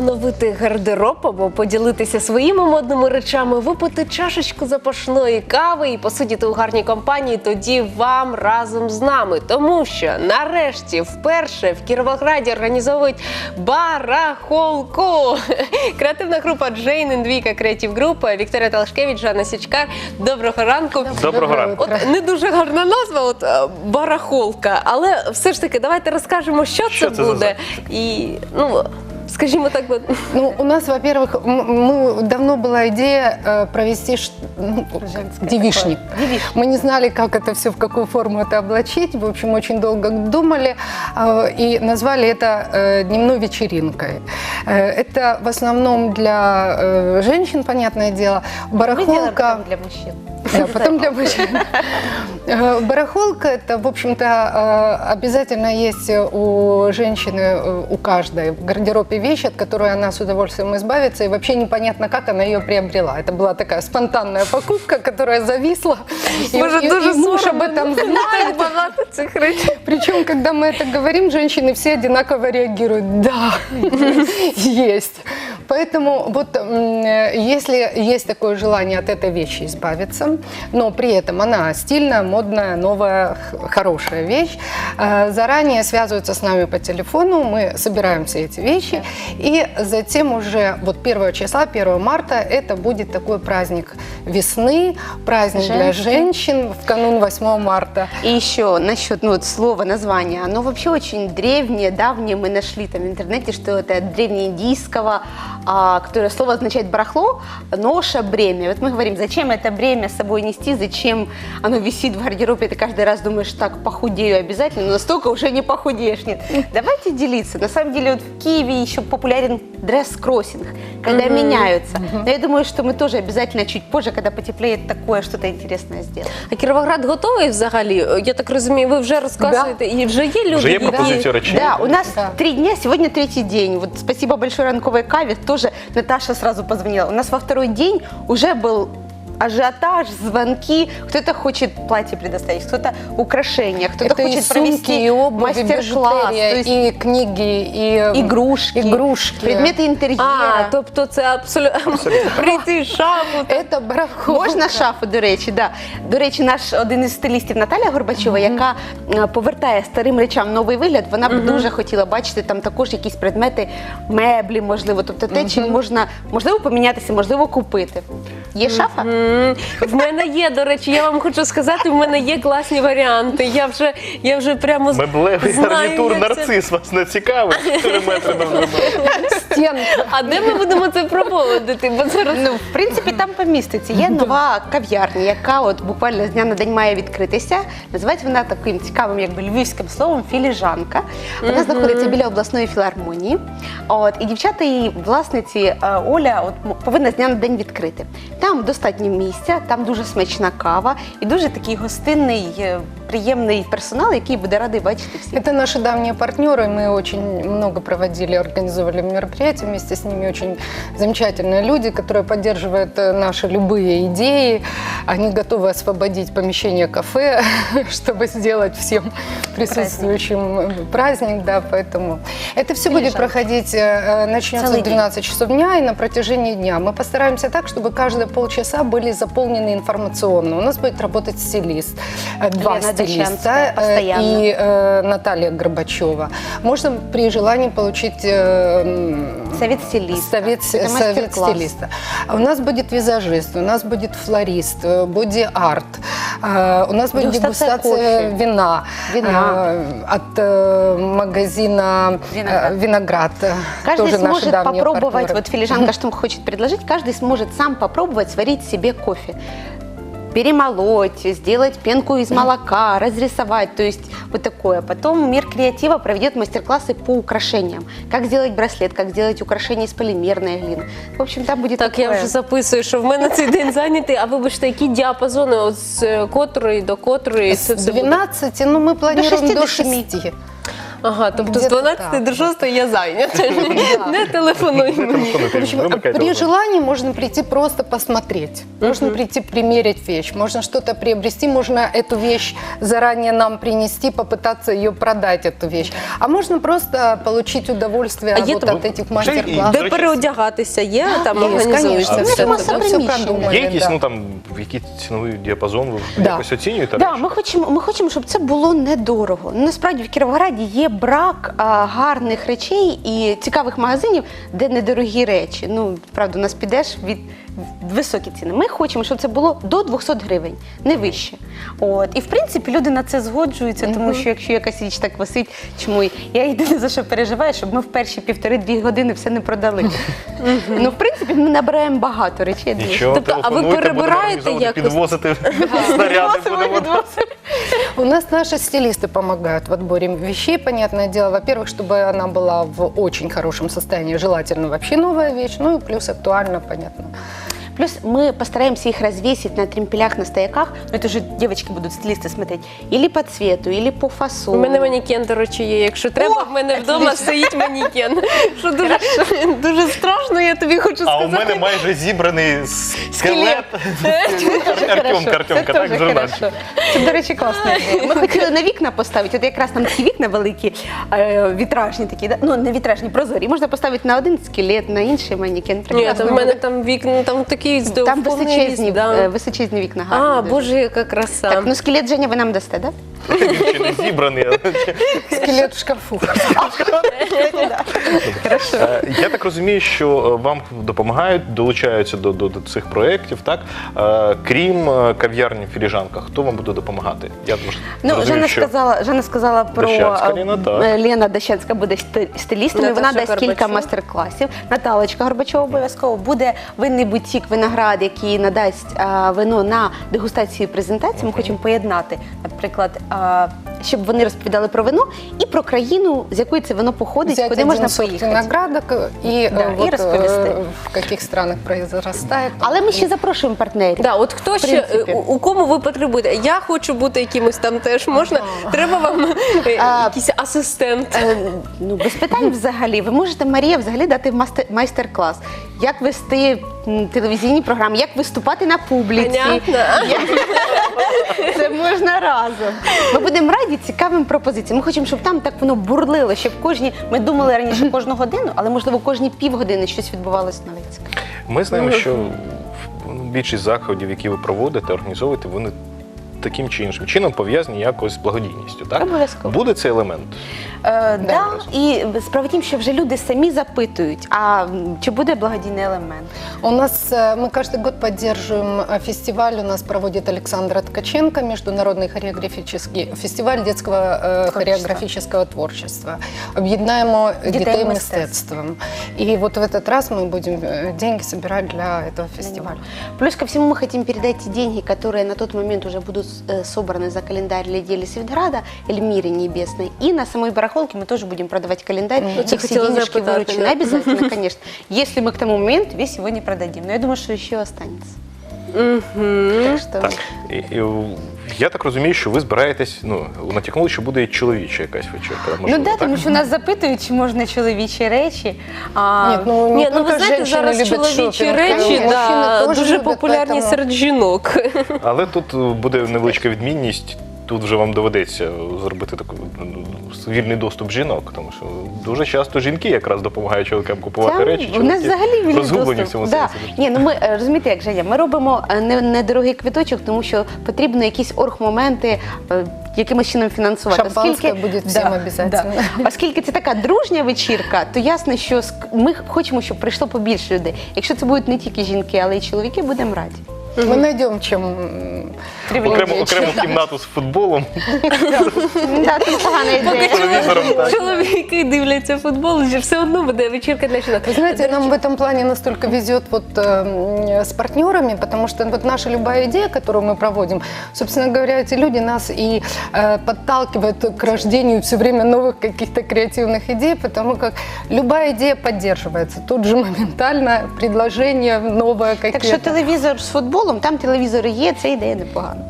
оновити гардероб або поділитися своїми модними речами, випити чашечку запашної кави і посидіти у гарній компанії, тоді вам разом з нами. Тому що нарешті вперше в Кіровограді організовують барахолку. Креативна група Джейн Індвіка Креатив Груп, Вікторія Талашкевич, Жанна Січкар. Доброго ранку. Доброго ранку. От не дуже гарна назва, от е, барахолка, але все ж таки, давайте розкажемо, що, Що це це за буде. І ну скажімо так, от, Ну, у нас, во-первых, м- мы давно была идея э, провести ш- ну, девишник. Мы не знали, как это все, в какую форму это облачить. В общем, очень долго думали э, и назвали это э, дневной вечеринкой. Э, это в основном для э, женщин, понятное дело. Барахолка. для мужчин. Да, потом для мужчин. Э, Барахолка это, в общем-то, э, обязательно есть у женщины, э, у каждой в гардеробе вещь, от которой она с удовольствием избавится, и вообще непонятно, как она ее приобрела. Это была такая спонтанная покупка, которая зависла. И, Може, и- дуже и муж об соромно. этом Не знает. так багато цих речей. Причем, когда мы это говорим, женщины все одинаково реагируют. Да, есть. Поэтому вот э, если есть такое желание от этой вещи избавиться, но при этом она стильная, модная, новая, хорошая вещь, э, заранее связываются с нами по телефону, мы собираем все эти вещи, и затем уже вот 1 числа, 1 марта, это будет такой праздник весны, праздник для Женский. женщин в канун 8 марта. И еще насчет ну, вот слова, названия. Оно вообще очень древнее, давнее. Мы нашли там в интернете, что это древнеиндийского, которое слово означает барахло, ноша, бремя. Вот мы говорим, зачем это бремя с собой нести, зачем оно висит в гардеробе, ты каждый раз думаешь, так, похудею обязательно, но настолько уже не похудеешь. Нет, давайте делиться. На самом деле вот в Киеве еще популярен дресс-кроссинг, когда меняются. Но я думаю, что мы тоже обязательно чуть позже, когда потеплеет, такое что-то интересное сделаем. А Кіровоград готовий взагалі? Я так розумію, ви вже розказуєте, і вже є люди. Вже є які- пропозиція речей. Да, у нас Да. три дня, сегодня третий день. Вот спасибо большое ранковой каве. Тоже Наташа сразу позвонила. У нас во второй день уже был ажиотаж, звонки. Кто-то хочет платье предоставить, кто-то украшения, кто-то Это и хочет сумки, провести и обувь, и мастер-класс, бижутерия, то есть и книги, и м, игрушки, игрушки. предметы интерьера. А, тобто це абсолютно прийти шафу. Это барахолка. Можна шафу, до речі, да. До речі, наш один із стилістів Наталя Горбачова, яка е, повертає старим речам новий вигляд, вона б дуже хотіла бачити там також якісь предмети, меблі, можливо, тобто те, чим можна можливо помінятися, можливо, купити. Є шафа? В мене є, до речі, я вам хочу сказати, в мене є класні варіанти. Я вже, я вже прямо Меблевий знаю, гарнітур як це- нарцис вас не цікавить. 4 метри довжиною. А де ми будемо це проводити? Бо зараз Ну, в принципі, там поміститься. Є нова кав'ярня, яка от буквально з дня на день має відкритися. Називається вона таким цікавим, якби львівським словом філіжанка. Вона знаходиться біля обласної філармонії. От і дівчата і власниці е, Оля от м- повинна з дня на день відкрити. Там достатньо місця, там дуже смачна кава і дуже такий гостинний, е, приємний персонал, який буде радий бачити всіх. Это наши давние партнеры. Мы очень много проводили, организовали мероприятия вместе с ними. Очень замечательные люди, которые поддерживают э, наши любые идеи. Они готовы освободить помещение кафе, чтобы сделать всем присутствующим э, праздник. Да, поэтому это все будет проходить, э, начнется Целый в 12 часов дня и на протяжении дня. Мы постараемся так, чтобы каждые полчаса были заполнены информационно. У нас будет работать стилист, э, два Лена Дощанская э, постоянно. и э, Наталья Горбачева. Можно при желании получить э, Совет стилиста. совет, совет стилиста. У нас будет визажист, у нас будет флорист, э, боди-арт, э, у нас будет Дегустация дегустация вина, Вина. э, от э, магазина Виноград. э, «Виноград». Каждый Тоже сможет попробовать, партнеры. вот филижанка что хочет предложить, каждый сможет сам попробовать сварить себе кофе. Перемолоть, сделать пенку из молока, разрисовать, то есть вот такое. Потом мир креатива проведет мастер-классы по украшениям. Как сделать браслет, как сделать украшения из полимерной глины. В общем, там будет так я такое. вже записую, що в мене цей день зайнятий. А вибачте, які діапазони от з котрої до котрої це С все буде? 12, ну мы планируем до 6 до 6. Ага, тобто з Где-то 12 так. до 6 я зайнята. Не телефонуй Не мені. телефонуйте, В общем, вимикайте при телефон. желании можно прийти просто посмотреть. Можно прийти примерить вещь, можно что-то приобрести, можно эту вещь заранее нам принести, попытаться ее продать, эту вещь. А можно просто получить удовольствие А є вот там- от этих Ще й- мастер-классов. До Де речі, переодягатися є, там Є, організується конечно. все Ну, це. маса да? все приміщення. продумали, Є якісь, да. ну там, в який ціновий діапазон ви Да. якось оцінюєте? Да, ми хочемо, ми хочемо, щоб це було недорого. Ну, Насправді в Кіровограді є брак а, гарних речей і цікавих магазинів, де недорогі речі. Ну, правда, у нас підеш від високі ціни. Ми хочемо, щоб це було до 200 гривень, не вище. От. І в принципі люди на це згоджуються, тому що якщо якась річ так висить, чому я єдине за що переживаю, щоб ми в перші півтори-дві години все не продали. Ну, в принципі, ми набираємо багато речей. Нічого, Тобто, а ви телефонуйте, будемо перебираєте організовувати, якось? підвозити снаряди будемо. У нас наши стилисты помогают в отборе вещей, понятное дело. Во-первых, чтобы она была в очень хорошем состоянии, желательно вообще новая вещь, ну и плюс актуально, понятно. Плюс мы постараемся их развесить на тремпелях, на стояках. Ну, это же девочки будут, стилисты, смотреть. Или по цвету, или по У фасону. мене манікен, до речі, є. Якщо треба, в мене вдома стоїть манікен. Що дуже, дуже страшно, я тобі хочу А у сказати. мене майже зібраний скелет. Хорошо, Артемка, це Артемка, так, теж журнальчик. хорошо. Це, до речі, класна ідея. Ми хотіли на вікна поставити, от якраз там такі вікна великі, е, вітражні такі, да? ну не вітражні, прозорі. Можна поставити на один скелет, на інший манікен. Ні, Прекрасно там в мене буде. там вікна, там такий здов- там повний височезні, ріст, да. е, височезні вікна гарні. А, дуже. боже, яка краса. Так, ну скелет Женя ви нам дасте, так? Да? Зібраний. Скелет в шкафу. Е, Я так розумію, що е, вам допомагають, долучаються до, до, до цих проєктів, так? Е, Крім е, кав'ярні філіжанка, хто вам буде допомагати? Я тому що Ну, Жанна що сказала, Жанна сказала про Дощанська е, Ліна, так. е, Лена Дощанська буде сти- стилістом, і вона Наташа дасть кілька Горбачова. майстер-класів. Наталочка Горбачова обов'язково буде винний бутік виноград, який надасть вино на дегустацію і презентацію. Ми хочемо поєднати, наприклад, щоб вони розповідали про вино і про країну, з якої це вино походить, Взять куди один можна сорт поїхати. виноградок и, э, Да, и вот, э, в каких странах произрастает. Але ми ще запрошуємо партнерів. Да, от хто ще принципі. у, у кому ви потребуєте? Я хочу бути якимось там теж можна. Треба вам е, А, якийсь асистент. Е, Ну, без питань взагалі. Ви можете, Марія, взагалі дати мастер- майстер-клас. Як вести м, телевізійні програми, як виступати на публіці. Понятно. Як- Це можна разом. Ми будемо раді цікавим пропозиціям. Ми хочемо, щоб там так воно бурлило, щоб кожні. Ми думали раніше кожну годину, але можливо кожні півгодини щось відбувалося нове цікаве. ми знаємо, що в- більшість заходів, які ви проводите, організовуєте, вони таким чи іншим чином пов'язані якось з благодійністю. Так? Обов'язково. Буде цей елемент. Е, да. І справа в тім, що вже люди самі запитують, а м, чи буде благодійний елемент? У нас, э, мы каждый год поддерживаем э, фестиваль, у нас проводит Александра Ткаченко, международный хореографический фестиваль детского э, Творчества. хореографического творчества. Объединаемо Дітей детей мистецтв. мистецтвом. И вот в этот раз мы будем э, деньги собирать для этого фестиваля. Плюс ко всему мы хотим передать те деньги, которые на тот момент уже будут э, собраны за календарь Ледели Светграда, Эльмиры Небесной. И на самой барахолке мы тоже будем продавать календарь. Ну, И все хотела денежки запытать, выручены. да. Обязательно, конечно. Если мы к тому моменту весь его не продадим. Но я думаю, что еще останется. Так что... Так. І, і, я так розумію, що ви збираєтесь, ну, натякнули, що буде і чоловіча якась вечірка. Ну Можливо, да, так? тому що нас запитують, чи можна чоловічі речі. А, Нет, ну, не Ні, ну ви только знаєте, женщины зараз любят чоловічі шопинг, речі мужчины да, тоже дуже любят, популярні поэтому- серед жінок. Але тут е, буде невеличка відмінність. Тут вже вам доведеться зробити такий ну, вільний доступ жінок, тому що дуже часто жінки якраз допомагають чоловікам купувати Це речі. у нас взагалі вільний розгублені в цьому да. сенсі. Ні, ну ми е, розумієте, як Женя, ми робимо е, не- недорогий квиточок, тому що потрібно якісь оргмоменти е, якимось чином фінансувати. Шампанське буде всім обов'язательно. Оскільки це така дружня вечірка, то ясно, що ск- ми хочемо, щоб прийшло побільше людей. Якщо це будуть не тільки жінки, але й чоловіки, будемо раді. Мы найдем, чем м, Окремо, привлечь. окрему кімнату з футболом, Да, це погана ідея. телевізором. Так. Чоловіки дивляться футбол, вже все одно буде вечірка для жінок. Вы знаете, нам в этом плане настолько везет вот э, с партнерами, потому что вот наша любая идея, которую мы проводим, собственно говоря, эти люди нас и э, подталкивают к рождению все время новых каких-то креативных идей, потому как любая идея поддерживается. Тут же моментально предложение новое Так какие-то. що телевізор з футболом, там телевізори є, це ідея непогана.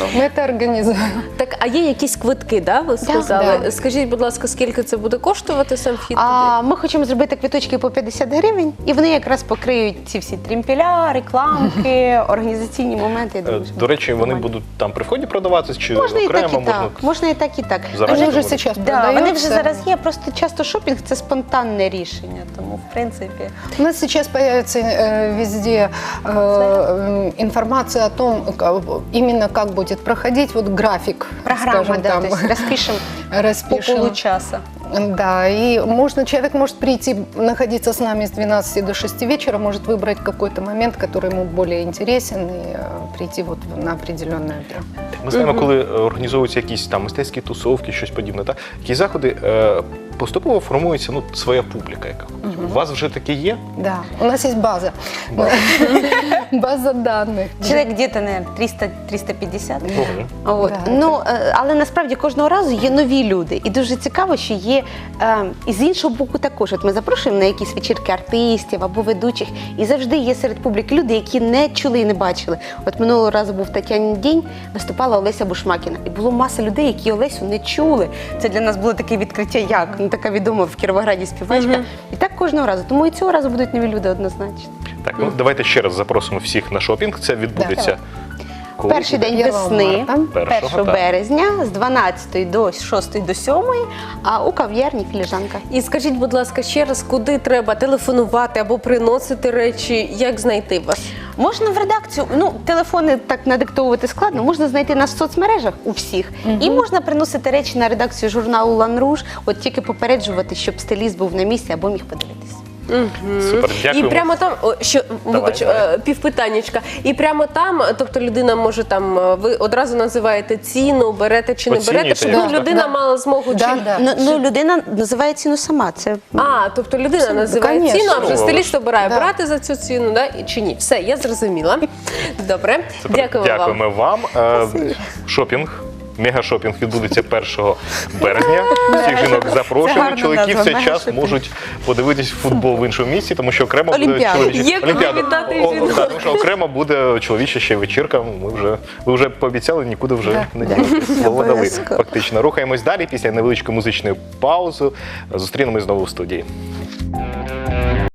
Да. Мы это организуем. Так, а є якісь квитки, да? Ви сказали? Да. Скажіть, будь ласка, скільки це буде коштувати сам вхід туди? А ми хочемо зробити квиточки по 50 гривень, і вони якраз покриють ці всі трімпеля, рекламки, організаційні моменти. Я Е, думаю, що До речі, вони нормально. будуть там при вході продаватися чи можна і окремо так, і можна. так. Можна і так, і так. Зараз Они Они уже будут. сейчас Да, вони вже продаются. зараз є. Просто часто шопінг це спонтанне рішення. Тому, в принципі, У нас сейчас появится э, везде э, м, информация о том, ка- именно как будет проходить вот график, програма, скажем, да, там, то есть розпишемо по распишем. получаса. Да, и можно, человек может прийти, находиться с нами с 12 до 6 вечера, может выбрать какой-то момент, который ему более интересен, и э, прийти вот на определенное время. Ми знаємо, коли е, організовуються якісь там мистецькі тусовки, щось подібне, та які заходи е, поступово формується ну, своя публіка, яка ходить. У вас вже таке є? Да, у нас есть база. База. База данных. Чоловік где-то, наверное, 300-350. От. Да, ну, е, але насправді кожного разу є нові люди. І дуже цікаво, що є е, і з іншого боку також. От ми запрошуємо на якісь вечірки артистів або ведучих, і завжди є серед публіки люди, які не чули і не бачили. От минулого разу був Тетянин день, виступала Олеся Бушмакіна. І було маса людей, які Олесю не чули. Це для нас було таке відкриття, як ну, така відома в Кіровограді співачка. І так кожного разу. Тому і цього разу будуть нові люди однозначно. Так, ну давайте ще раз запросимо всіх на шопінг. Це відбудеться. Коли? Перший день весни, марта. 1 1 березня, з 12 до 6 до 7, а у кав'ярні філіжанка. І скажіть, будь ласка, ще раз, куди треба телефонувати або приносити речі, як знайти вас? Можна в редакцію, ну телефони так надиктовувати складно, можна знайти нас в соцмережах у всіх. І можна приносити речі на редакцію журналу Лан Руж, от тільки попереджувати, щоб стиліст був на місці або міг подивитися. Супер, дякуємо. І прямо там, о, що вибач, давай. е, півпитаннячка. І прямо там, тобто людина може там, е, ви одразу називаєте ціну, берете чи не Оцінюєте, берете, щоб ну, людина Да. мала змогу Да, чи да. Ну, ну людина називає ціну сама. Це А, тобто людина називає конечно. ціну, а вже стиліст обирає Да. брати за цю ціну, да? і- чи ні. Все, я зрозуміла. Добре, Супер. дякуємо вам. Дякуємо вам. Е, Шопінг. Мегашопінг відбудеться 1 березня. Всіх жінок запрошуємо. гарна Чоловіки в цей час мегашопінг. можуть подивитись футбол в іншому місці, тому що окремо буде чоловіча Є коли віддати О, жінок. так, тому що окремо буде чоловіча ще вечірка. Ми вже ви вже пообіцяли, нікуди вже не ділитись. Слово дали. Обов'язково. Фактично. Рухаємось далі після невеличкої музичної паузи. Зустрінемось знову в студії.